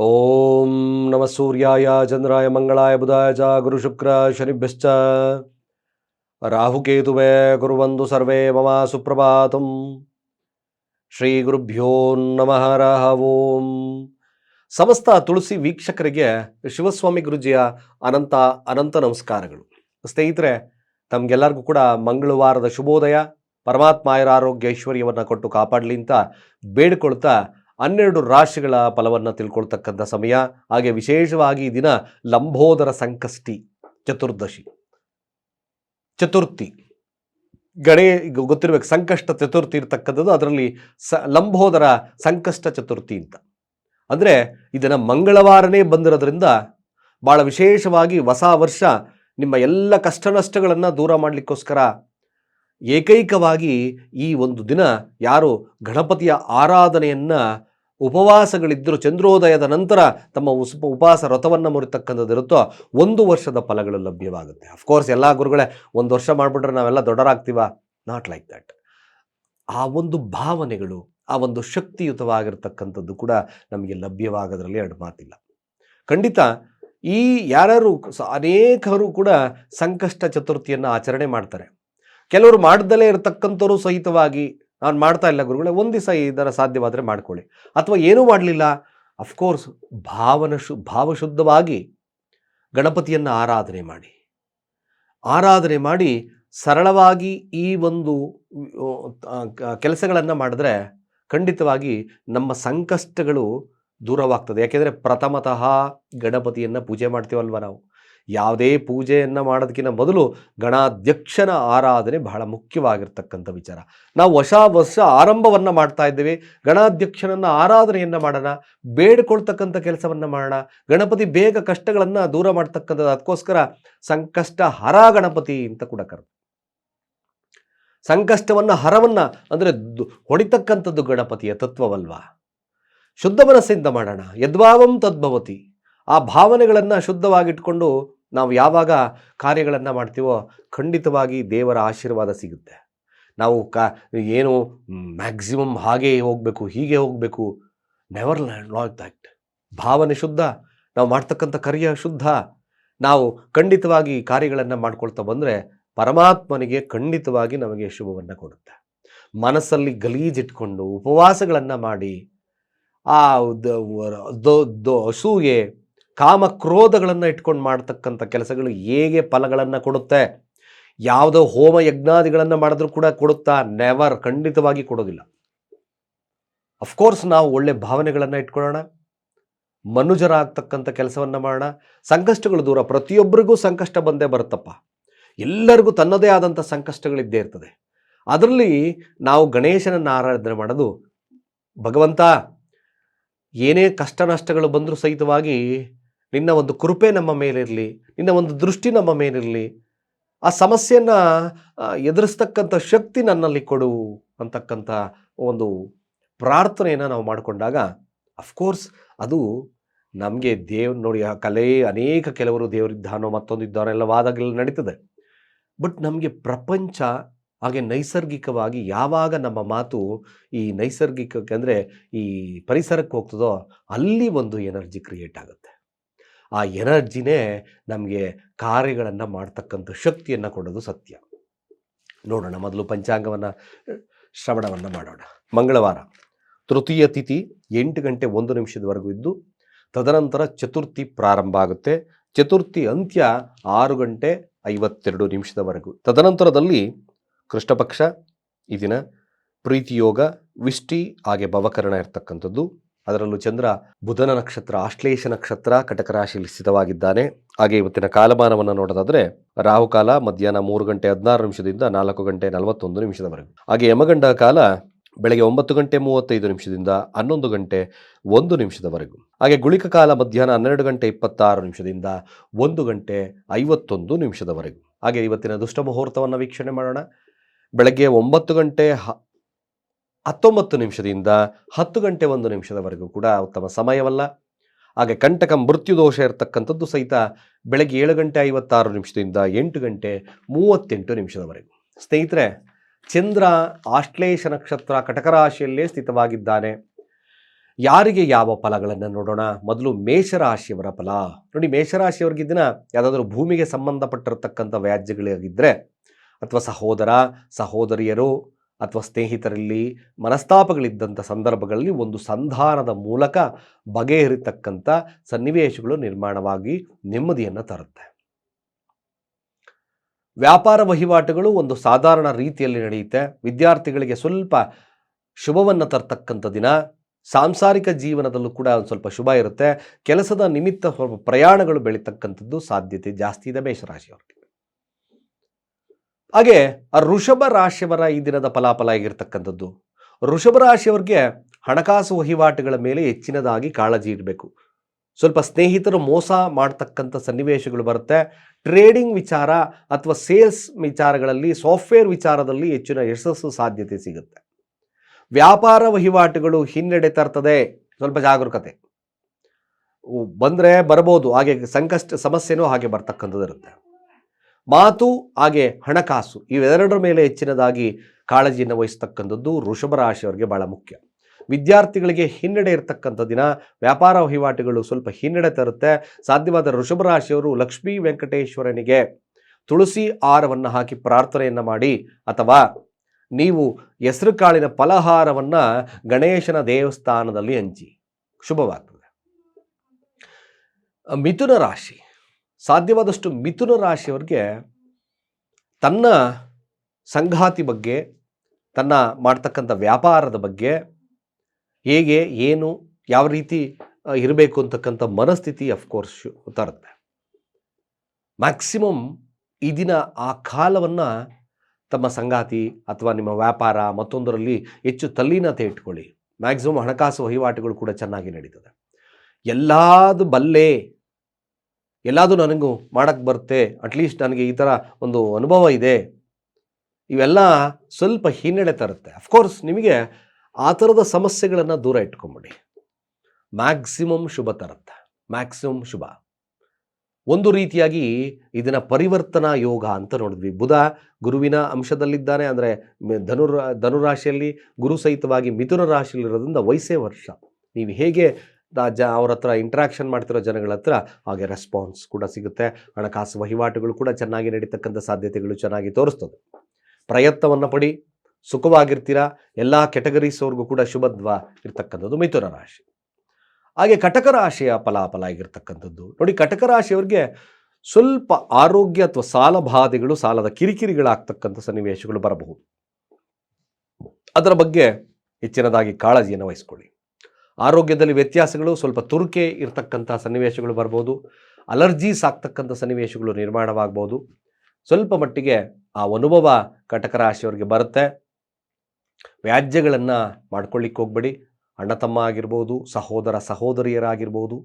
ಓಂ ನಮ ಸೂರ್ಯಾಯ, ಚಂದ್ರಾಯ, ಮಂಗಳಾಯ, ಬುಧಾಯ, ಚ, ಗುರು ಶುಕ್ರ, ಶನಿಭ್ಯಶ್ಚ. ರಾಹುಕೇತುವೆ ಗುರುವಂದು ಸರ್ವೇ ಮಮ ಸುಪ್ರಭಾತಂ. ಶ್ರೀ ಗುರುಭ್ಯೋ ನಮಃ ರಹ ಓಂ. ಸಮಸ್ತ ತುಳಸಿ ವೀಕ್ಷಕರಿಗೆ ಶಿವಸ್ವಾಮಿ ಗುರುಜಿಯ ಅನಂತ ಅನಂತ ನಮಸ್ಕಾರಗಳು. ಸ್ನೇಹಿತರೆ, ತಮಗೆಲ್ಲರಿಗೂ ಕೂಡ ಮಂಗಳವಾರದ ಶುಭೋದಯ. ಪರಮಾತ್ಮ ಆಯುರ ಆರೋಗ್ಯ ಐಶ್ವರ್ಯವನ್ನು ಕೊಟ್ಟು ಕಾಪಾಡಲಿ ಅಂತ ಬೇಡಿಕೊಳ್ತಾ ಹನ್ನೆರಡು ರಾಶಿಗಳ ಫಲವನ್ನು ತಿಳ್ಕೊಳ್ತಕ್ಕಂಥ ಸಮಯ. ಹಾಗೆ ವಿಶೇಷವಾಗಿ ಈ ದಿನ ಲಂಬೋದರ ಸಂಕಷ್ಟಿ, ಚತುರ್ದಶಿ. ಚತುರ್ಥಿ. ಗಣೇ ಗೊತ್ತಿರಬೇಕು, ಸಂಕಷ್ಟ ಚತುರ್ಥಿ ಇರ್ತಕ್ಕಂಥದ್ದು, ಅದರಲ್ಲಿ ಸ, ಲಂಬೋದರ ಸಂಕಷ್ಟ ಚತುರ್ಥಿ ಅಂತ. ಅಂದರೆ ಇದನ್ನು ಮಂಗಳವಾರನೇ ಬಂದಿರೋದ್ರಿಂದ ಭಾಳ ವಿಶೇಷವಾಗಿ ಹೊಸ ವರ್ಷ ನಿಮ್ಮ ಎಲ್ಲ ಕಷ್ಟ ನಷ್ಟಗಳನ್ನು ದೂರ ಮಾಡಲಿಕ್ಕೋಸ್ಕರ ಏಕೈಕವಾಗಿ ಈ ಒಂದು ದಿನ ಯಾರು ಗಣಪತಿಯ ಆರಾಧನೆಯನ್ನು ಉಪವಾಸಗಳಿದ್ದರೂ ಚಂದ್ರೋದಯದ ನಂತರ ತಮ್ಮ ಉಸ್, ಉಪವಾಸ ವ್ರತವನ್ನು ಮುರಿತಕ್ಕಂಥದ್ದಿರುತ್ತೋ ಒಂದು ವರ್ಷದ ಫಲಗಳು ಲಭ್ಯವಾಗುತ್ತೆ. ಅಫ್ಕೋರ್ಸ್ ಎಲ್ಲ ಗುರುಗಳೇ, ಒಂದು ವರ್ಷ ಮಾಡಿಬಿಟ್ರೆ ನಾವೆಲ್ಲ ದೊಡ್ಡರಾಗ್ತೀವ? ನಾಟ್ ಲೈಕ್ ದಟ್ ಆ ಒಂದು ಭಾವನೆಗಳು, ಆ ಒಂದು ಶಕ್ತಿಯುತವಾಗಿರ್ತಕ್ಕಂಥದ್ದು ಕೂಡ ನಮಗೆ ಲಭ್ಯವಾಗೋದ್ರಲ್ಲಿ ಎರಡು ಮಾತಿಲ್ಲ. ಖಂಡಿತ ಈ ಯಾರ್ಯಾರು ಅನೇಕರು ಕೂಡ ಸಂಕಷ್ಟ ಚತುರ್ಥಿಯನ್ನು ಆಚರಣೆ ಮಾಡ್ತಾರೆ. ಕೆಲವರು ಮಾಡ್ದಲೇ ಇರತಕ್ಕಂಥವ್ರು ಸಹಿತವಾಗಿ ನಾನು ಮಾಡ್ತಾ ಇಲ್ಲ ಗುರುಗಳೇ, ಒಂದು ದಿವಸ ಇದರ ಸಾಧ್ಯವಾದರೆ ಮಾಡ್ಕೊಳ್ಳಿ. ಅಥವಾ ಏನೂ ಮಾಡಲಿಲ್ಲ ಅಫ್ಕೋರ್ಸ್ ಭಾವನ ಶು, ಭಾವಶುದ್ಧವಾಗಿ ಗಣಪತಿಯನ್ನು ಆರಾಧನೆ ಮಾಡಿ. ಆರಾಧನೆ ಮಾಡಿ ಸರಳವಾಗಿ ಈ ಒಂದು ಕೆಲಸಗಳನ್ನು ಮಾಡಿದ್ರೆ ಖಂಡಿತವಾಗಿ ನಮ್ಮ ಸಂಕಷ್ಟಗಳು ದೂರವಾಗ್ತದೆ. ಯಾಕೆಂದರೆ ಪ್ರಥಮತಃ ಗಣಪತಿಯನ್ನು ಪೂಜೆ ಮಾಡ್ತೀವಲ್ವ ನಾವು? ಯಾವುದೇ ಪೂಜೆಯನ್ನು ಮಾಡೋದಕ್ಕಿಂತ ಮೊದಲು ಗಣಾಧ್ಯಕ್ಷನ ಆರಾಧನೆ ಬಹಳ ಮುಖ್ಯವಾಗಿರ್ತಕ್ಕಂಥ ವಿಚಾರ. ನಾವು ಹೊಸ ವರ್ಷ ಆರಂಭವನ್ನು ಮಾಡ್ತಾ ಇದ್ದೇವೆ. ಗಣಾಧ್ಯಕ್ಷನನ್ನು ಆರಾಧನೆಯನ್ನು ಮಾಡೋಣ, ಬೇಡ್ಕೊಳ್ತಕ್ಕಂಥ ಕೆಲಸವನ್ನು ಮಾಡೋಣ, ಗಣಪತಿ ಬೇಗ ಕಷ್ಟಗಳನ್ನು ದೂರ ಮಾಡ್ತಕ್ಕಂಥದ್ದು, ಅದಕ್ಕೋಸ್ಕರ ಸಂಕಷ್ಟ ಹರ ಗಣಪತಿ ಅಂತ ಕೂಡ ಕರೆದು ಸಂಕಷ್ಟವನ್ನು ಹರವನ್ನು ಅಂದರೆ ಹೊಡಿತಕ್ಕಂಥದ್ದು ಗಣಪತಿಯ ತತ್ವವಲ್ವಾ? ಶುದ್ಧ ಮನಸ್ಸಿಂದ ಮಾಡೋಣ, ಯದ್ಭಾವಂ ತದ್ಭವತಿ. ಆ ಭಾವನೆಗಳನ್ನು ಶುದ್ಧವಾಗಿಟ್ಕೊಂಡು ನಾವು ಯಾವಾಗ ಕಾರ್ಯಗಳನ್ನು ಮಾಡ್ತೀವೋ ಖಂಡಿತವಾಗಿ ದೇವರ ಆಶೀರ್ವಾದ ಸಿಗುತ್ತೆ. ನಾವು ಕ, ಏನು ಮ್ಯಾಕ್ಸಿಮಮ್ ಹಾಗೆ ಹೋಗಬೇಕು, ಹೀಗೆ ಹೋಗಬೇಕು, ನೆವರ್ ಲಾಕ್ ದಟ್. ಭಾವನೆ ಶುದ್ಧ, ನಾವು ಮಾಡ್ತಕ್ಕಂಥ ಕಾರ್ಯ ಶುದ್ಧ. ನಾವು ಖಂಡಿತವಾಗಿ ಕಾರ್ಯಗಳನ್ನು ಮಾಡ್ಕೊಳ್ತಾ ಬಂದರೆ ಪರಮಾತ್ಮನಿಗೆ ಖಂಡಿತವಾಗಿ ನಮಗೆ ಶುಭವನ್ನು ಕೊಡುತ್ತೆ. ಮನಸ್ಸಲ್ಲಿ ಗಲೀಜಿಟ್ಕೊಂಡು ಉಪವಾಸಗಳನ್ನು ಮಾಡಿ, ಆ ದ- ದೊ- ಅಸೂಯೆ ಕಾಮ ಕ್ರೋಧಗಳನ್ನು ಇಟ್ಕೊಂಡು ಮಾಡ್ತಕ್ಕಂಥ ಕೆಲಸಗಳು ಹೇಗೆ ಫಲಗಳನ್ನು ಕೊಡುತ್ತೆ? ಯಾವುದೋ ಹೋಮ ಯಜ್ಞಾದಿಗಳನ್ನು ಮಾಡಿದ್ರೂ ಕೂಡ ಕೊಡುತ್ತಾ? ನೆವರ್ ಖಂಡಿತವಾಗಿ ಕೊಡೋದಿಲ್ಲ. ಅಫ್ಕೋರ್ಸ್ ನಾವು ಒಳ್ಳೆ ಭಾವನೆಗಳನ್ನು ಇಟ್ಕೊಳ್ಳೋಣ. ಮನುಜರಾಗ್ತಕ್ಕಂಥ ಕೆಲಸವನ್ನು ಮಾಡೋಣ. ಸಂಕಷ್ಟಗಳು ದೂರ. ಪ್ರತಿಯೊಬ್ಬರಿಗೂ ಸಂಕಷ್ಟ ಬಂದೇ ಬರುತ್ತಪ್ಪ. ಎಲ್ಲರಿಗೂ ತನ್ನದೇ ಆದಂಥ ಸಂಕಷ್ಟಗಳಿದ್ದೇ ಇರ್ತದೆ. ಅದರಲ್ಲಿ ನಾವು ಗಣೇಶನನ್ನು ಆರಾಧನೆ ಮಾಡೋದು. ಭಗವಂತ, ಏನೇ ಕಷ್ಟ ನಷ್ಟಗಳು ಬಂದರೂ ಸಹಿತವಾಗಿ ನಿನ್ನ ಒಂದು ಕೃಪೆ ನಮ್ಮ ಮೇಲಿರಲಿ, ನಿನ್ನ ಒಂದು ದೃಷ್ಟಿ ನಮ್ಮ ಮೇಲಿರಲಿ, ಆ ಸಮಸ್ಯೆಯನ್ನು ಎದುರಿಸ್ತಕ್ಕಂಥ ಶಕ್ತಿ ನನ್ನಲ್ಲಿ ಕೊಡು ಅಂತಕ್ಕಂಥ ಒಂದು ಪ್ರಾರ್ಥನೆಯನ್ನು ನಾವು ಮಾಡಿಕೊಂಡಾಗ ಅಫ್ಕೋರ್ಸ್ ಅದು ನಮಗೆ ದೇವ್, ನೋಡಿ, ಆ ಕಲೆ, ಅನೇಕ ಕೆಲವರು ದೇವರಿದ್ದಾನೋ ಎಲ್ಲ ವಾದಗಳು ನಡೀತದೆ. ಬಟ್ ನಮಗೆ ಪ್ರಪಂಚ, ಹಾಗೆ ನೈಸರ್ಗಿಕವಾಗಿ ಯಾವಾಗ ನಮ್ಮ ಮಾತು ಈ ನೈಸರ್ಗಿಕಕ್ಕೆ ಅಂದರೆ ಈ ಪರಿಸರಕ್ಕೆ ಹೋಗ್ತದೋ, ಅಲ್ಲಿ ಒಂದು ಎನರ್ಜಿ ಕ್ರಿಯೇಟ್ ಆಗುತ್ತೆ. ಆ ಎನರ್ಜಿನೇ ನಮಗೆ ಕಾರ್ಯಗಳನ್ನು ಮಾಡ್ತಕ್ಕಂಥ ಶಕ್ತಿಯನ್ನು ಕೊಡೋದು ಸತ್ಯ. ನೋಡೋಣ, ಮೊದಲು ಪಂಚಾಂಗವನ್ನು ಶ್ರವಣವನ್ನು ಮಾಡೋಣ. ಮಂಗಳವಾರ. ತೃತೀಯ ತಿಥಿ ಎಂಟು ಗಂಟೆ ಒಂದು ನಿಮಿಷದವರೆಗೂ ಇದ್ದು, ತದನಂತರ ಚತುರ್ಥಿ ಪ್ರಾರಂಭ ಆಗುತ್ತೆ. ಚತುರ್ಥಿ ಅಂತ್ಯ ಆರು ಗಂಟೆ ಐವತ್ತೆರಡು ನಿಮಿಷದವರೆಗೂ. ತದನಂತರದಲ್ಲಿ ಕೃಷ್ಣಪಕ್ಷ, ಈ ದಿನ ಪ್ರೀತಿಯೋಗ ವಿಷ್ಟಿ ಹಾಗೆ ಭವಕರಣ ಇರ್ತಕ್ಕಂಥದ್ದು. ಅದರಲ್ಲೂ ಚಂದ್ರ ಬುಧನ ನಕ್ಷತ್ರ ಆಶ್ಲೇಷ ನಕ್ಷತ್ರ ಕಟಕ ರಾಶಿಯಲ್ಲಿ ಸ್ಥಿತವಾಗಿದ್ದಾನೆ. ಹಾಗೆ ಇವತ್ತಿನ ಕಾಲಮಾನವನ್ನು ನೋಡೋದಾದ್ರೆ ರಾಹುಕಾಲ ಮಧ್ಯಾಹ್ನ ಮೂರು ಗಂಟೆ ಹದಿನಾರು ನಿಮಿಷದಿಂದ ನಾಲ್ಕು ಗಂಟೆ ನಲವತ್ತೊಂದು ನಿಮಿಷದವರೆಗೂ. ಹಾಗೆ ಯಮಗಂಡ ಕಾಲ ಬೆಳಗ್ಗೆ ಒಂಬತ್ತು ಗಂಟೆ ಮೂವತ್ತೈದು ನಿಮಿಷದಿಂದ ಹನ್ನೊಂದು ಗಂಟೆ ಒಂದು ನಿಮಿಷದವರೆಗೂ. ಹಾಗೆ ಗುಳಿಕ ಕಾಲ ಮಧ್ಯಾಹ್ನ ಹನ್ನೆರಡು ಗಂಟೆ ಇಪ್ಪತ್ತಾರು ನಿಮಿಷದಿಂದ ಒಂದು ಗಂಟೆ ಐವತ್ತೊಂದು ನಿಮಿಷದವರೆಗೂ. ಹಾಗೆ ಇವತ್ತಿನ ದುಷ್ಟ ಮುಹೂರ್ತವನ್ನು ವೀಕ್ಷಣೆ ಮಾಡೋಣ. ಬೆಳಗ್ಗೆ ಒಂಬತ್ತು ಗಂಟೆ ಹತ್ತೊಂಬತ್ತು ನಿಮಿಷದಿಂದ ಹತ್ತು ಗಂಟೆ ಒಂದು ನಿಮಿಷದವರೆಗೂ ಕೂಡ ಉತ್ತಮ ಸಮಯವಲ್ಲ. ಹಾಗೆ ಕಂಟಕ ಮೃತ್ಯು ದೋಷ ಇರತಕ್ಕಂಥದ್ದು ಸಹಿತ ಬೆಳಗ್ಗೆ ಏಳು ಗಂಟೆ ಐವತ್ತಾರು ನಿಮಿಷದಿಂದ ಎಂಟು ಗಂಟೆ ಮೂವತ್ತೆಂಟು ನಿಮಿಷದವರೆಗೂ. ಸ್ನೇಹಿತರೆ, ಚಂದ್ರ ಆಶ್ಲೇಷ ನಕ್ಷತ್ರ ಕಟಕ ರಾಶಿಯಲ್ಲೇ ಸ್ಥಿತವಾಗಿದ್ದಾನೆ. ಯಾರಿಗೆ ಯಾವ ಫಲಗಳನ್ನು ನೋಡೋಣ? ಮೊದಲು ಮೇಷರಾಶಿಯವರ ಫಲ. ನೋಡಿ, ಮೇಷರಾಶಿಯವ್ರಿಗೆ ದಿನ ಯಾವುದಾದ್ರೂ ಭೂಮಿಗೆ ಸಂಬಂಧಪಟ್ಟಿರತಕ್ಕಂಥ ವ್ಯಾಜ್ಯಗಳಾಗಿದ್ದರೆ ಅಥವಾ ಸಹೋದರ, ಸಹೋದರಿಯರು ಅಥವಾ ಸ್ನೇಹಿತರಲ್ಲಿ ಮನಸ್ತಾಪಗಳಿದ್ದಂಥ ಸಂದರ್ಭಗಳಲ್ಲಿ ಒಂದು ಸಂಧಾನದ ಮೂಲಕ ಬಗೆಹರಿತಕ್ಕಂಥ ಸನ್ನಿವೇಶಗಳು ನಿರ್ಮಾಣವಾಗಿ ನೆಮ್ಮದಿಯನ್ನು ತರುತ್ತೆ. ವ್ಯಾಪಾರ ವಹಿವಾಟುಗಳು ಒಂದು ಸಾಧಾರಣ ರೀತಿಯಲ್ಲಿ ನಡೆಯುತ್ತೆ. ವಿದ್ಯಾರ್ಥಿಗಳಿಗೆ ಸ್ವಲ್ಪ ಶುಭವನ್ನು ತರ್ತಕ್ಕಂಥ ದಿನ, ಸಾಂಸಾರಿಕ ಜೀವನದಲ್ಲೂ ಕೂಡ ಒಂದು ಸ್ವಲ್ಪ ಶುಭ ಇರುತ್ತೆ. ಕೆಲಸದ ನಿಮಿತ್ತ ಪ್ರಯಾಣಗಳು ಬೆಳೀತಕ್ಕಂಥದ್ದು ಸಾಧ್ಯತೆ ಜಾಸ್ತಿ ಇದೆ ಮೇಷರಾಶಿಯವರಿಗೆ. ಹಾಗೆ ರಾಶಿವರ ರಾಶಿಯವರ ಈ ದಿನದ ಫಲಾಫಲ ಆಗಿರ್ತಕ್ಕಂಥದ್ದು. ಋಷಭ ರಾಶಿಯವರಿಗೆ ಹಣಕಾಸು ವಹಿವಾಟುಗಳ ಮೇಲೆ ಹೆಚ್ಚಿನದಾಗಿ ಕಾಳಜಿ ಇರಬೇಕು ಸ್ವಲ್ಪ ಸ್ನೇಹಿತರು ಮೋಸ ಮಾಡ್ತಕ್ಕಂಥ ಸನ್ನಿವೇಶಗಳು ಬರುತ್ತೆ. ಟ್ರೇಡಿಂಗ್ ವಿಚಾರ ಅಥವಾ ಸೇಲ್ಸ್ ವಿಚಾರಗಳಲ್ಲಿ, ಸಾಫ್ಟ್ವೇರ್ ವಿಚಾರದಲ್ಲಿ ಹೆಚ್ಚಿನ ಯಶಸ್ಸು ಸಾಧ್ಯತೆ ಸಿಗುತ್ತೆ. ವ್ಯಾಪಾರ ವಹಿವಾಟುಗಳು ಹಿನ್ನಡೆ ತರ್ತದೆ. ಸ್ವಲ್ಪ ಜಾಗರೂಕತೆ. ಬಂದರೆ ಬರ್ಬೋದು. ಹಾಗೆ ಸಂಕಷ್ಟ, ಸಮಸ್ಯೆನೂ ಹಾಗೆ ಬರ್ತಕ್ಕಂಥದ್ದು ಇರುತ್ತೆ ಮಾತು, ಹಾಗೆ ಹಣಕಾಸು, ಇವೆರಡರ ಮೇಲೆ ಹೆಚ್ಚಿನದಾಗಿ ಕಾಳಜಿಯನ್ನು ವಹಿಸ್ತಕ್ಕಂಥದ್ದು ವೃಷಭ ರಾಶಿಯವರಿಗೆ ಬಹಳ ಮುಖ್ಯ. ವಿದ್ಯಾರ್ಥಿಗಳಿಗೆ ಹಿನ್ನಡೆ ಇರತಕ್ಕಂಥ ದಿನ, ವ್ಯಾಪಾರ ವಹಿವಾಟುಗಳು ಸ್ವಲ್ಪ ಹಿನ್ನಡೆ ತರುತ್ತೆ. ಸಾಧ್ಯವಾದ ವೃಷಭ ರಾಶಿಯವರು ಲಕ್ಷ್ಮೀ ವೆಂಕಟೇಶ್ವರನಿಗೆ ತುಳಸಿ ಆಹಾರವನ್ನು ಹಾಕಿ ಪ್ರಾರ್ಥನೆಯನ್ನು ಮಾಡಿ, ಅಥವಾ ನೀವು ಹೆಸರು ಕಾಳಿನ ಫಲಹಾರವನ್ನು ಗಣೇಶನ ದೇವಸ್ಥಾನದಲ್ಲಿ ಹಂಚಿ. ಶುಭವಾಗ್ತದೆ. ಮಿಥುನ ರಾಶಿ. ಸಾಧ್ಯವಾದಷ್ಟು ಮಿಥುನ ರಾಶಿಯವರಿಗೆ ತನ್ನ ಸಂಗಾತಿ ಬಗ್ಗೆ, ತನ್ನ ಮಾಡ್ತಕ್ಕಂಥ ವ್ಯಾಪಾರದ ಬಗ್ಗೆ, ಹೇಗೆ, ಏನು, ಯಾವ ರೀತಿ ಇರಬೇಕು ಅಂತಕ್ಕಂಥ ಮನಸ್ಥಿತಿ ಅಫ್ಕೋರ್ಸ್ ತರುತ್ತೆ ಮ್ಯಾಕ್ಸಿಮಮ್ ಈ ದಿನ ಆ ಕಾಲವನ್ನು ತಮ್ಮ ಸಂಗಾತಿ ಅಥವಾ ನಿಮ್ಮ ವ್ಯಾಪಾರ ಮತ್ತೊಂದರಲ್ಲಿ ಹೆಚ್ಚು ತಲ್ಲೀನತೆ ಇಟ್ಕೊಳ್ಳಿ. ಮ್ಯಾಕ್ಸಿಮಮ್ ಹಣಕಾಸು ವಹಿವಾಟುಗಳು ಕೂಡ ಚೆನ್ನಾಗಿ ನಡೀತದೆ. ಎಲ್ಲಾದು ಬಲ್ಲೆ ಎಲ್ಲಾದರೂ ನನಗೂ ಮಾಡೋಕ್ಕೆ ಬರುತ್ತೆ ಅಟ್ಲೀಸ್ಟ್ ನನಗೆ ಈ ಥರ ಒಂದು ಅನುಭವ ಇದೆ. ಇವೆಲ್ಲ ಸ್ವಲ್ಪ ಹಿನ್ನಡೆ ತರುತ್ತೆ. ಅಫ್ಕೋರ್ಸ್ ನಿಮಗೆ ಆ ಥರದ ಸಮಸ್ಯೆಗಳನ್ನು ದೂರ ಇಟ್ಕೊಂಬಿಡಿ. ಮ್ಯಾಕ್ಸಿಮಮ್ ಶುಭ ತರುತ್ತೆ. ಮ್ಯಾಕ್ಸಿಮಮ್ ಶುಭ. ಒಂದು ರೀತಿಯಾಗಿ ಇದನ್ನು ಪರಿವರ್ತನಾ ಯೋಗ ಅಂತ ನೋಡಿದ್ವಿ. ಬುಧ ಗುರುವಿನ ಅಂಶದಲ್ಲಿದ್ದಾನೆ, ಅಂದರೆ ಧನುರ್, ಧನುರಾಶಿಯಲ್ಲಿ ಗುರು ಸಹಿತವಾಗಿ ಮಿಥುನ ರಾಶಿಯಲ್ಲಿರೋದ್ರಿಂದ ವಯಸ್ಸೇ ವರ್ಷ. ನೀವು ಹೇಗೆ ಜ, ಅವ್ರ ಹತ್ರ ಇಂಟ್ರಾಕ್ಷನ್ ಮಾಡ್ತಿರೋ ಜನಗಳ ಹತ್ರ ಹಾಗೆ ರೆಸ್ಪಾನ್ಸ್ ಕೂಡ ಸಿಗುತ್ತೆ. ಹಣಕಾಸು ವಹಿವಾಟುಗಳು ಕೂಡ ಚೆನ್ನಾಗಿ ನಡೀತಕ್ಕಂಥ ಸಾಧ್ಯತೆಗಳು ಚೆನ್ನಾಗಿ ತೋರಿಸ್ತದೆ. ಪ್ರಯತ್ನವನ್ನು ಪಡಿ, ಸುಖವಾಗಿರ್ತೀರಾ? ಎಲ್ಲ ಕೆಟಗರೀಸ್ವರೆಗೂ ಕೂಡ ಶುಭದ್ವ ಇರ್ತಕ್ಕಂಥದ್ದು ಮಿಥುನ ರಾಶಿ. ಹಾಗೆ ಕಟಕ ರಾಶಿಯ ಫಲಾಫಲ ಆಗಿರ್ತಕ್ಕಂಥದ್ದು. ನೋಡಿ, ಕಟಕ ರಾಶಿಯವ್ರಿಗೆ ಸ್ವಲ್ಪ ಆರೋಗ್ಯ ಅಥವಾ ಸಾಲ ಬಾಧೆಗಳು, ಸಾಲದ ಕಿರಿಕಿರಿಗಳಾಗ್ತಕ್ಕಂಥ ಸನ್ನಿವೇಶಗಳು ಬರಬಹುದು. ಅದರ ಬಗ್ಗೆ ಹೆಚ್ಚಿನದಾಗಿ ಕಾಳಜಿಯನ್ನು ವಹಿಸ್ಕೊಳ್ಳಿ. ಆರೋಗ್ಯದಲ್ಲಿ ವ್ಯತ್ಯಾಸಗಳು, ಸ್ವಲ್ಪ ತುರುಕೆ ಇರತಕ್ಕಂಥ ಸನ್ನಿವೇಶಗಳು ಬರ್ಬೋದು. ಅಲರ್ಜೀಸ್ ಆಗ್ತಕ್ಕಂಥ ಸನ್ನಿವೇಶಗಳು ನಿರ್ಮಾಣವಾಗ್ಬೋದು. ಸ್ವಲ್ಪ ಮಟ್ಟಿಗೆ ಆ ಅನುಭವ ಕಟಕ ರಾಶಿಯವರಿಗೆ ಬರುತ್ತೆ. ವ್ಯಾಜ್ಯಗಳನ್ನು ಮಾಡ್ಕೊಳ್ಳಿಕ್ಕೆ ಹೋಗ್ಬೇಡಿ. ಅಣ್ಣ ತಮ್ಮ ಆಗಿರ್ಬೋದು, ಸಹೋದರ ಸಹೋದರಿಯರಾಗಿರ್ಬೋದು,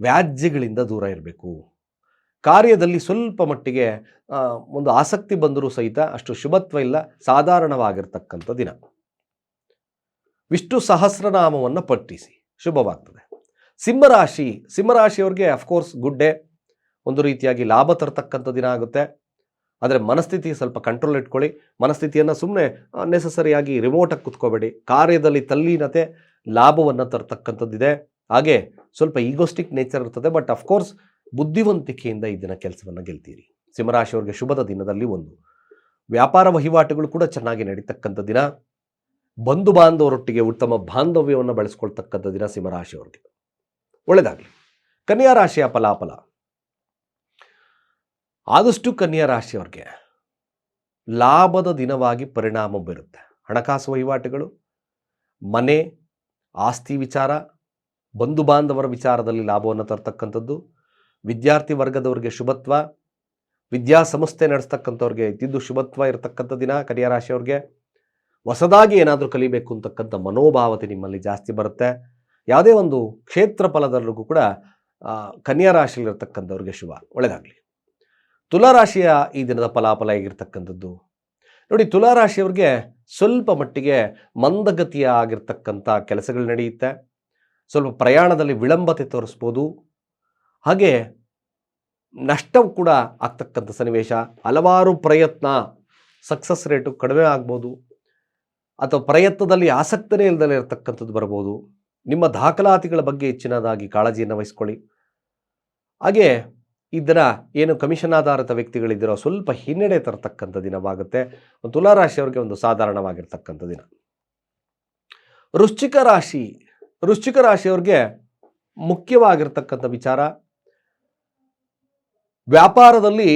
ವ್ಯಾಜ್ಯಗಳಿಂದ ದೂರ ಇರಬೇಕು. ಕಾರ್ಯದಲ್ಲಿ ಸ್ವಲ್ಪ ಮಟ್ಟಿಗೆ ಒಂದು ಆಸಕ್ತಿ ಬಂದರೂ ಸಹಿತ ಅಷ್ಟು ಶುಭತ್ವ ಇಲ್ಲ. ಸಾಧಾರಣವಾಗಿರ್ತಕ್ಕಂಥ ದಿನ. ವಿಷ್ಣು ಸಹಸ್ರನಾಮವನ್ನು ಪಠಿಸಿ ಶುಭವಾಗ್ತದೆ. ಸಿಂಹರಾಶಿ, ಸಿಂಹರಾಶಿಯವ್ರಿಗೆ ಅಫ್ಕೋರ್ಸ್ ಗುಡ್ಡೆ ಒಂದು ರೀತಿಯಾಗಿ ಲಾಭ ತರತಕ್ಕಂಥ ದಿನ ಆಗುತ್ತೆ. ಆದರೆ ಮನಸ್ಥಿತಿ ಸ್ವಲ್ಪ ಕಂಟ್ರೋಲ್ ಇಟ್ಕೊಳ್ಳಿ. ಮನಸ್ಥಿತಿಯನ್ನು ಸುಮ್ಮನೆ ನೆಸಸರಿಯಾಗಿ ರಿಮೋಟಾಗಿ ಕುತ್ಕೋಬೇಡಿ. ಕಾರ್ಯದಲ್ಲಿ ತಲ್ಲೀನತೆ ಲಾಭವನ್ನು ತರ್ತಕ್ಕಂಥದ್ದಿದೆ. ಹಾಗೆ ಸ್ವಲ್ಪ ಈಗೋಸ್ಟಿಕ್ ನೇಚರ್ ಇರ್ತದೆ. ಬಟ್ ಅಫ್ಕೋರ್ಸ್ ಬುದ್ಧಿವಂತಿಕೆಯಿಂದ ಈ ದಿನ ಕೆಲಸವನ್ನು ಗೆಲ್ತೀರಿ. ಸಿಂಹರಾಶಿಯವ್ರಿಗೆ ಶುಭದ ದಿನದಲ್ಲಿ ಒಂದು. ವ್ಯಾಪಾರ ವಹಿವಾಟುಗಳು ಕೂಡ ಚೆನ್ನಾಗಿ ನಡೀತಕ್ಕಂಥ ದಿನ. ಬಂಧು ಬಾಂಧವರೊಟ್ಟಿಗೆ ಉತ್ತಮ ಬಾಂಧವ್ಯವನ್ನು ಬೆಳೆಸ್ಕೊಳ್ತಕ್ಕಂಥ ದಿನ ಸಿಂಹರಾಶಿಯವರಿಗೆ ಒಳ್ಳೆಯದಾಗಲಿ ಕನ್ಯಾ ರಾಶಿಯ ಫಲಾಫಲ. ಆದಷ್ಟು ಕನ್ಯಾ ರಾಶಿಯವರಿಗೆ ಲಾಭದ ದಿನವಾಗಿ ಪರಿಣಾಮ ಬೀರುತ್ತೆ. ಹಣಕಾಸು ವಹಿವಾಟುಗಳು, ಮನೆ, ಆಸ್ತಿ ವಿಚಾರ, ಬಂಧು ಬಾಂಧವರ ವಿಚಾರದಲ್ಲಿ ಲಾಭವನ್ನು ತರ್ತಕ್ಕಂಥದ್ದು, ವಿದ್ಯಾರ್ಥಿ ವರ್ಗದವರಿಗೆ ಶುಭತ್ವ, ವಿದ್ಯಾಸಂಸ್ಥೆ ನಡೆಸ್ತಕ್ಕಂಥವ್ರಿಗೆ ಇದ್ದಿದ್ದು ಶುಭತ್ವ ಇರತಕ್ಕಂಥ ದಿನ ಕನ್ಯಾ ರಾಶಿಯವ್ರಿಗೆ. ಹೊಸದಾಗಿ ಏನಾದರೂ ಕಲಿಬೇಕು ಅಂತಕ್ಕಂಥ ಮನೋಭಾವತೆ ನಿಮ್ಮಲ್ಲಿ ಜಾಸ್ತಿ ಬರುತ್ತೆ. ಯಾವುದೇ ಒಂದು ಕ್ಷೇತ್ರ ಫಲದಲ್ಲೂ ಕೂಡ ಕನ್ಯಾ ರಾಶಿಯಲ್ಲಿರ್ತಕ್ಕಂಥವ್ರಿಗೆ ಶುಭ. ಒಳ್ಳೆಯದಾಗಲಿ ತುಲಾರಾಶಿಯ ಈ ದಿನದ ಫಲಾಫಲ ಹೇಗಿರ್ತಕ್ಕಂಥದ್ದು? ನೋಡಿ ತುಲಾರಾಶಿಯವ್ರಿಗೆ ಸ್ವಲ್ಪ ಮಟ್ಟಿಗೆ ಮಂದಗತಿಯ ಆಗಿರ್ತಕ್ಕಂಥ ಕೆಲಸಗಳು ನಡೆಯುತ್ತೆ. ಸ್ವಲ್ಪ ಪ್ರಯಾಣದಲ್ಲಿ ವಿಳಂಬತೆ ತೋರಿಸ್ಬೋದು. ಹಾಗೆ ನಷ್ಟವು ಕೂಡ ಆಗ್ತಕ್ಕಂಥ ಸನ್ನಿವೇಶ. ಹಲವಾರು ಪ್ರಯತ್ನ, ಸಕ್ಸಸ್ ರೇಟು ಕಡಿಮೆ ಆಗ್ಬೋದು. ಅಥವಾ ಪ್ರಯತ್ನದಲ್ಲಿ ಆಸಕ್ತನೇ ಇಲ್ಲದಲ್ಲೇ ಇರತಕ್ಕಂಥದ್ದು ಬರ್ಬೋದು. ನಿಮ್ಮ ದಾಖಲಾತಿಗಳ ಬಗ್ಗೆ ಹೆಚ್ಚಿನದಾಗಿ ಕಾಳಜಿಯನ್ನು ವಹಿಸ್ಕೊಳ್ಳಿ. ಹಾಗೆ ಇದರ ಏನು ಕಮಿಷನ್ ಆಧಾರಿತ ವ್ಯಕ್ತಿಗಳಿದ್ದೀರೋ ಸ್ವಲ್ಪ ಹಿನ್ನಡೆ ತರತಕ್ಕಂಥ ದಿನವಾಗುತ್ತೆ. ತುಲಾರಾಶಿಯವರಿಗೆ ಒಂದು ಸಾಧಾರಣವಾಗಿರ್ತಕ್ಕಂಥ ದಿನ. ವೃಶ್ಚಿಕ ರಾಶಿ, ವೃಶ್ಚಿಕ ರಾಶಿಯವ್ರಿಗೆ ಮುಖ್ಯವಾಗಿರ್ತಕ್ಕಂಥ ವಿಚಾರ. ವ್ಯಾಪಾರದಲ್ಲಿ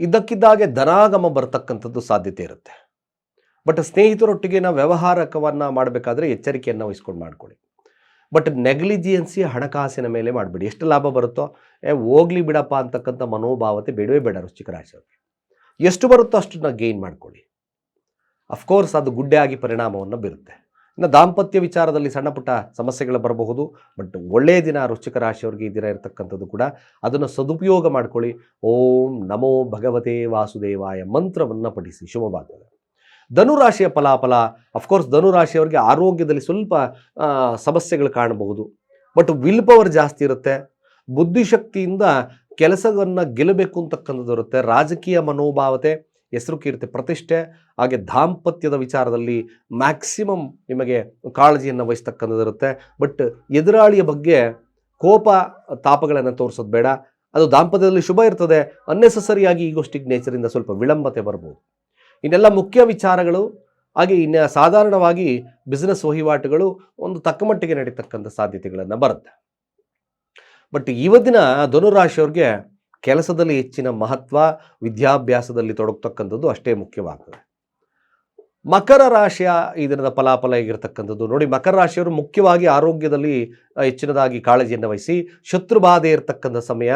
ಇದ್ದಕ್ಕಿದ್ದಾಗೆ ಧನಾಗಮ ಬರತಕ್ಕಂಥದ್ದು ಸಾಧ್ಯತೆ ಇರುತ್ತೆ. ಬಟ್ ಸ್ನೇಹಿತರೊಟ್ಟಿಗೆ ನಾವು ವ್ಯವಹಾರಕವನ್ನು ಮಾಡಬೇಕಾದ್ರೆ ಎಚ್ಚರಿಕೆಯನ್ನು ವಹಿಸ್ಕೊಂಡು ಮಾಡ್ಕೊಳ್ಳಿ. ಬಟ್ ನೆಗ್ಲಿಜಿಯನ್ಸಿ ಹಣಕಾಸಿನ ಮೇಲೆ ಮಾಡಬೇಡಿ. ಎಷ್ಟು ಲಾಭ ಬರುತ್ತೋ, ಏ ಹೋಗ್ಲಿ ಬಿಡಪ್ಪ ಅಂತಕ್ಕಂಥ ಮನೋಭಾವತೆ ಬೇಡವೇ ಬೇಡ ವೃಶ್ಚಿಕ ರಾಶಿಯವ್ರಿಗೆ ಎಷ್ಟು ಬರುತ್ತೋ ಅಷ್ಟನ್ನ ಗೇನ್ ಮಾಡ್ಕೊಳ್ಳಿ. ಅಫ್ಕೋರ್ಸ್ ಅದು ಗುಡ್ಡೆ ಆಗಿ ಪರಿಣಾಮವನ್ನು ಬೀರುತ್ತೆ. ಇನ್ನು ದಾಂಪತ್ಯ ವಿಚಾರದಲ್ಲಿ ಸಣ್ಣ ಪುಟ್ಟ ಸಮಸ್ಯೆಗಳು ಬರಬಹುದು ಬಟ್ ಒಳ್ಳೆಯ ದಿನ ರುಚಿಕ ರಾಶಿಯವ್ರಿಗೆ ಈ ದಿನ ಇರತಕ್ಕಂಥದ್ದು ಕೂಡ ಅದನ್ನು ಸದುಪಯೋಗ ಮಾಡ್ಕೊಳ್ಳಿ. ಓಂ ನಮೋ ಭಗವತೆ ವಾಸುದೇವಾಯ ಮಂತ್ರವನ್ನು ಪಠಿಸಿ. ಶುಭವಾಗ್ತದೆ ಧನುರಾಶಿಯ ಫಲಾಫಲ ಅಫ್ಕೋರ್ಸ್ ಧನುರಾಶಿಯವರಿಗೆ ಆರೋಗ್ಯದಲ್ಲಿ ಸ್ವಲ್ಪ ಸಮಸ್ಯೆಗಳು ಕಾಣಬಹುದು. ಬಟ್ ವಿಲ್ ಪವರ್ ಜಾಸ್ತಿ ಇರುತ್ತೆ. ಬುದ್ಧಿಶಕ್ತಿಯಿಂದ ಕೆಲಸವನ್ನು ಗೆಲ್ಲಬೇಕು ಅಂತಕ್ಕಂಥದ್ದು ಇರುತ್ತೆ. ರಾಜಕೀಯ ಮನೋಭಾವತೆ, ಹೆಸರು ಕೀರ್ತಿ, ಪ್ರತಿಷ್ಠೆ, ಹಾಗೆ ದಾಂಪತ್ಯದ ವಿಚಾರದಲ್ಲಿ ಮ್ಯಾಕ್ಸಿಮಮ್ ನಿಮಗೆ ಕಾಳಜಿಯನ್ನು ವಹಿಸ್ತಕ್ಕಂಥದ್ದು ಇರುತ್ತೆ. ಬಟ್ ಎದುರಾಳಿಯ ಬಗ್ಗೆ ಕೋಪ, ತಾಪಗಳನ್ನು ತೋರಿಸೋದು ಬೇಡ. ಅದು ದಾಂಪತ್ಯದಲ್ಲಿ ಶುಭ ಇರ್ತದೆ. ಅನ್ನೆಸಸರಿಯಾಗಿ ಈಗೋಸ್ಟಿಕ್ ನೇಚರಿಂದ ಸ್ವಲ್ಪ ವಿಳಂಬತೆ ಬರ್ಬೋದು. ಇನ್ನೆಲ್ಲ ಮುಖ್ಯ ವಿಚಾರಗಳು. ಹಾಗೆ ಇನ್ನು ಸಾಧಾರಣವಾಗಿ ಬಿಸ್ನೆಸ್ ವಹಿವಾಟುಗಳು ಒಂದು ತಕ್ಕಮಟ್ಟಿಗೆ ನಡೀತಕ್ಕಂಥ ಸಾಧ್ಯತೆಗಳನ್ನು ಬರುತ್ತೆ. ಬಟ್ ಇವತ್ತಿನ ಧನುರಾಶಿಯವ್ರಿಗೆ ಕೆಲಸದಲ್ಲಿ ಹೆಚ್ಚಿನ ಮಹತ್ವ, ವಿದ್ಯಾಭ್ಯಾಸದಲ್ಲಿ ತೊಡಗ್ತಕ್ಕಂಥದ್ದು ಅಷ್ಟೇ ಮುಖ್ಯವಾಗ್ತದೆ. ಮಕರ ರಾಶಿಯ ಈ ದಿನದ ಫಲಾಫಲ ಹೇಗಿರ್ತಕ್ಕಂಥದ್ದು ನೋಡಿ, ಮಕರ ರಾಶಿಯವರು ಮುಖ್ಯವಾಗಿ ಆರೋಗ್ಯದಲ್ಲಿ ಹೆಚ್ಚಿನದಾಗಿ ಕಾಳಜಿಯನ್ನು ವಹಿಸಿ, ಶತ್ರುಬಾಧೆ ಇರತಕ್ಕಂಥ ಸಮಯ,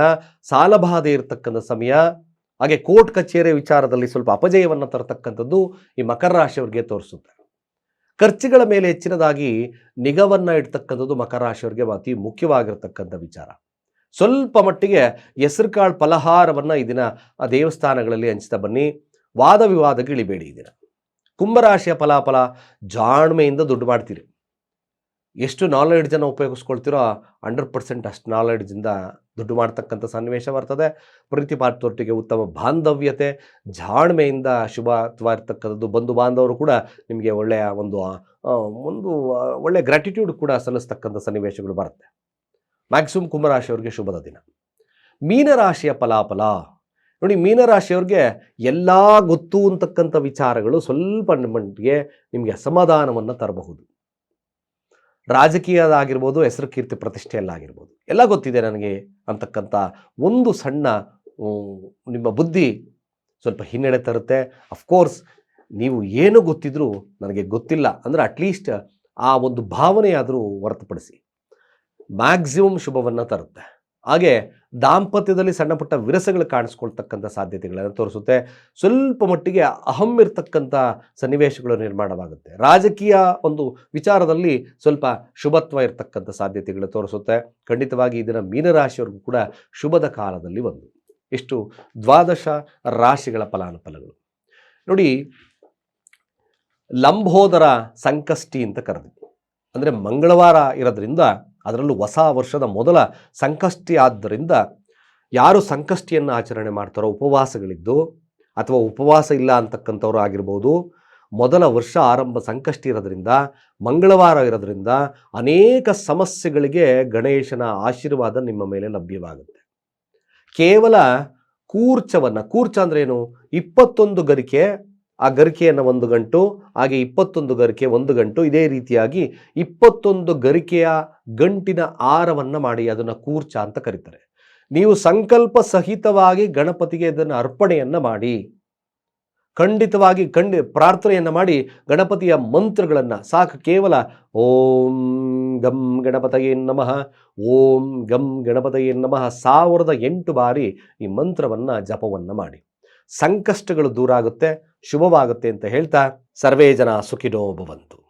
ಸಾಲಬಾಧೆ ಇರತಕ್ಕಂಥ ಸಮಯ ಹಾಗೆ ಕೋರ್ಟ್ ಕಚೇರಿ ವಿಚಾರದಲ್ಲಿ ಸ್ವಲ್ಪ ಅಪಜಯವನ್ನು ತರತಕ್ಕಂಥದ್ದು ಈ ಮಕರ ರಾಶಿಯವ್ರಿಗೆ ತೋರಿಸುತ್ತೆ. ಖರ್ಚುಗಳ ಮೇಲೆ ಹೆಚ್ಚಿನದಾಗಿ ನಿಗವನ್ನು ಇಡ್ತಕ್ಕಂಥದ್ದು ಮಕರ ರಾಶಿಯವ್ರಿಗೆ ಅತಿ ಮುಖ್ಯವಾಗಿರ್ತಕ್ಕಂಥ ವಿಚಾರ. ಸ್ವಲ್ಪ ಮಟ್ಟಿಗೆ ಹೆಸರುಕಾಳು ಫಲಹಾರವನ್ನು ಈ ದಿನ ಆ ದೇವಸ್ಥಾನಗಳಲ್ಲಿ ಹಂಚ್ತಾ ಬನ್ನಿ. ವಾದ ವಿವಾದಕ್ಕೆ ಇಳಿಬೇಡಿ ಈ ದಿನ. ಕುಂಭರಾಶಿಯ ಫಲಾಫಲ ಜಾಣ್ಮೆಯಿಂದ ದುಡ್ಡು ಮಾಡ್ತೀರಿ. ಎಷ್ಟು ನಾಲೆಡ್ಜನ್ನು ಉಪಯೋಗಿಸ್ಕೊಳ್ತೀರೋ ಹಂಡ್ರೆಡ್ ಪರ್ಸೆಂಟ್ ಅಷ್ಟು ನಾಲೆಡ್ಜಿಂದ ದುಡ್ಡು ಮಾಡ್ತಕ್ಕಂಥ ಸನ್ನಿವೇಶ ಬರ್ತದೆ. ಪ್ರೀತಿ ಪಾತ್ರೊಟ್ಟಿಗೆ ಉತ್ತಮ ಬಾಂಧವ್ಯತೆ, ಜಾಣ್ಮೆಯಿಂದ ಶುಭತ್ವಾಗಿರ್ತಕ್ಕಂಥದ್ದು ಬಂಧು ಬಾಂಧವರು ಕೂಡ ನಿಮಗೆ ಒಳ್ಳೆಯ ಒಂದು ಒಂದು ಒಳ್ಳೆಯ ಗ್ರ್ಯಾಟಿಟ್ಯೂಡ್ ಕೂಡ ಸಲ್ಲಿಸ್ತಕ್ಕಂಥ ಸನ್ನಿವೇಶಗಳು ಬರುತ್ತೆ. ಮ್ಯಾಕ್ಸಿಮಮ್ ಕುಂಭರಾಶಿಯವ್ರಿಗೆ ಶುಭದ ದಿನ. ಮೀನರಾಶಿಯ ಫಲಾಫಲ. ನೋಡಿ, ಮೀನರಾಶಿಯವ್ರಿಗೆ ಎಲ್ಲ ಗೊತ್ತು ಅಂತಕ್ಕಂಥ ವಿಚಾರಗಳು ಸ್ವಲ್ಪ ಮಟ್ಟಿಗೆ ನಿಮಗೆ ಅಸಮಾಧಾನವನ್ನು ತರಬಹುದು. ರಾಜಕೀಯದಾಗಿರ್ಬೋದು, ಹೆಸರು ಕೀರ್ತಿ ಪ್ರತಿಷ್ಠೆಯಲ್ಲಾಗಿರ್ಬೋದು ಎಲ್ಲ ಗೊತ್ತಿದೆ ನನಗೆ ಅಂತಕ್ಕಂಥ ಒಂದು ಸಣ್ಣ ನಿಮ್ಮ ಬುದ್ಧಿ ಸ್ವಲ್ಪ ಹಿನ್ನಡೆ ತರುತ್ತೆ. ಅಫ್ಕೋರ್ಸ್ ನೀವು ಏನು ಗೊತ್ತಿದ್ರೂ ನನಗೆ ಗೊತ್ತಿಲ್ಲ ಅಂದರೆ ಅಟ್ಲೀಸ್ಟ್ ಆ ಒಂದು ಭಾವನೆಯಾದರೂ ಹೊರತುಪಡಿಸಿ. ಮ್ಯಾಕ್ಸಿಮಮ್ ಶುಭವನ್ನು ತರುತ್ತೆ. ಹಾಗೆ ದಾಂಪತ್ಯದಲ್ಲಿ ಸಣ್ಣ ಪುಟ್ಟ ವಿರಸಗಳು ಕಾಣಿಸ್ಕೊಳ್ತಕ್ಕಂಥ ಸಾಧ್ಯತೆಗಳನ್ನು ತೋರಿಸುತ್ತೆ. ಸ್ವಲ್ಪ ಮಟ್ಟಿಗೆ ಅಹಂ ಇರ್ತಕ್ಕಂಥ ಸನ್ನಿವೇಶಗಳು ನಿರ್ಮಾಣವಾಗುತ್ತೆ. ರಾಜಕೀಯ ಒಂದು ವಿಚಾರದಲ್ಲಿ ಸ್ವಲ್ಪ ಶುಭತ್ವ ಇರತಕ್ಕಂಥ ಸಾಧ್ಯತೆಗಳು ತೋರಿಸುತ್ತೆ. ಖಂಡಿತವಾಗಿ ಇದನ್ನು ಮೀನರಾಶಿಯವ್ರಿಗೂ ಕೂಡ ಶುಭದ ಕಾಲದಲ್ಲಿ ಒಂದು. ಇಷ್ಟು ದ್ವಾದಶ ರಾಶಿಗಳ ಫಲಾನುಫಲಗಳು. ನೋಡಿ, ಲಂಬೋದರ ಸಂಕಷ್ಟಿ ಅಂತ ಕರೆದಿದ್ದು. ಅಂದರೆ ಮಂಗಳವಾರ ಇರೋದ್ರಿಂದ ಅದರಲ್ಲೂ ಹೊಸ ವರ್ಷದ ಮೊದಲ ಸಂಕಷ್ಟಿ ಆದ್ದರಿಂದ ಯಾರು ಸಂಕಷ್ಟಿಯನ್ನು ಆಚರಣೆ ಮಾಡ್ತಾರೋ, ಉಪವಾಸಗಳಿದ್ದು ಅಥವಾ ಉಪವಾಸ ಇಲ್ಲ ಅಂತಕ್ಕಂಥವ್ರು ಆಗಿರ್ಬೋದು, ಮೊದಲ ವರ್ಷ ಆರಂಭ ಸಂಕಷ್ಟಿ ಇರೋದರಿಂದ, ಮಂಗಳವಾರ ಇರೋದ್ರಿಂದ ಅನೇಕ ಸಮಸ್ಯೆಗಳಿಗೆ ಗಣೇಶನ ಆಶೀರ್ವಾದ ನಿಮ್ಮ ಮೇಲೆ ಲಭ್ಯವಾಗುತ್ತೆ. ಕೇವಲ ಕೂರ್ಚವನ್ನು, ಕೂರ್ಚ ಅಂದ್ರೆ ಏನು ಇಪ್ಪತ್ತೊಂದು ಗರಿಕೆ ಆ ಗರಿಕೆಯನ್ನು ಒಂದು ಗಂಟು, ಹಾಗೆ ಇಪ್ಪತ್ತೊಂದು ಗರಿಕೆ ಒಂದು ಗಂಟು. ಇದೇ ರೀತಿಯಾಗಿ ಇಪ್ಪತ್ತೊಂದು ಗರಿಕೆಯ ಗಂಟಿನ ಆರವನ್ನು ಮಾಡಿ ಅದನ್ನು ಕೂರ್ಚ ಅಂತ ಕರೀತಾರೆ. ನೀವು ಸಂಕಲ್ಪ ಸಹಿತವಾಗಿ ಗಣಪತಿಗೆ ಇದನ್ನು ಅರ್ಪಣೆಯನ್ನು ಮಾಡಿ, ಖಂಡಿತವಾಗಿ ಖಂಡಿ ಪ್ರಾರ್ಥನೆಯನ್ನು ಮಾಡಿ ಗಣಪತಿಯ ಮಂತ್ರಗಳನ್ನು ಸಾಕು. ಕೇವಲ ಓಂ ಗಂ ಗಣಪತಯೇ ನಮಃ, ಓಂ ಗಂ ಗಣಪತಯೇ ನಮಃ, ಸಾವಿರದ ಎಂಟು ಬಾರಿ ಈ ಮಂತ್ರವನ್ನು ಜಪವನ್ನು ಮಾಡಿ. ಸಂಕಷ್ಟಗಳು ದೂರ ಆಗುತ್ತೆ ಶುಭವಾಗುತ್ತೆ ಅಂತ ಹೇಳ್ತಾ ಸರ್ವೇ ಜನ ಸುಖಿನೋ ಭವಂತು.